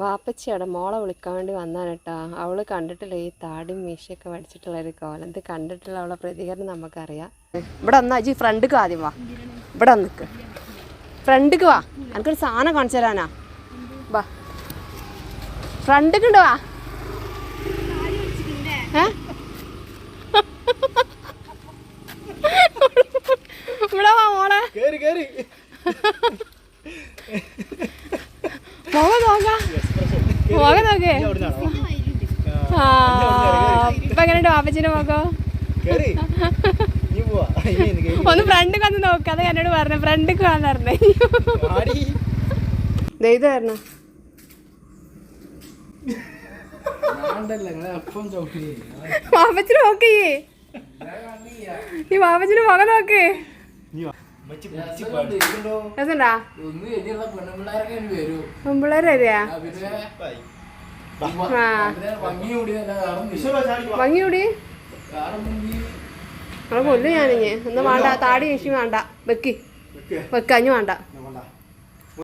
വാപ്പച്ചി അവിടെ മോളെ വിളിക്കാൻ വേണ്ടി വന്നാണ് കേട്ടോ അവൾ കണ്ടിട്ടില്ല ഈ താടിയും മീശയൊക്കെ വടിച്ചിട്ടുള്ള ഒരു കോലം? ഇത് കണ്ടിട്ടുള്ള അവളെ പ്രതികരണം നമുക്കറിയാം. ഇവിടെ വന്നാ അജി ഫ്രണ്ടിക്ക് ആദ്യം വാ. ഇവിടെ നിൽക്ക് ഫ്രണ്ടിക്ക് വാ. എനിക്കൊരു സാധനം കാണിച്ചു തരാനാ. വാ. ഫ്രണ്ടിക്ക് ഉണ്ട് വാ. ഏ? ഇവിടെ വാ മോളെ. കേറി കേറി. മോളെ നോക്കാം. മുഖം നോക്കേ ആ ഇപ്പൊ എങ്ങനെയുണ്ട് വാപ്പച്ചിന്റെ മുഖം ഒന്ന് ഫ്രണ്ട് വന്ന് നോക്ക്. അത് എന്നോട് പറഞ്ഞു. ഫ്രണ്ട് വന്ന് പറഞ്ഞേ. ആടി. ഇത് വരണം? വാപ്പച്ചിന് നോക്കേ നീ വാപ്പച്ചിന് മുഖം നോക്ക്. വരിക? ഭംഗി കൂടി നമ്മളെ കൊല്ലു ഞാനിഞ്ഞ് ഒന്നും വേണ്ട താടി വീശി വേണ്ട. വെക്കി. വെക്ക്. വെക്കഞ്ഞു വേണ്ട.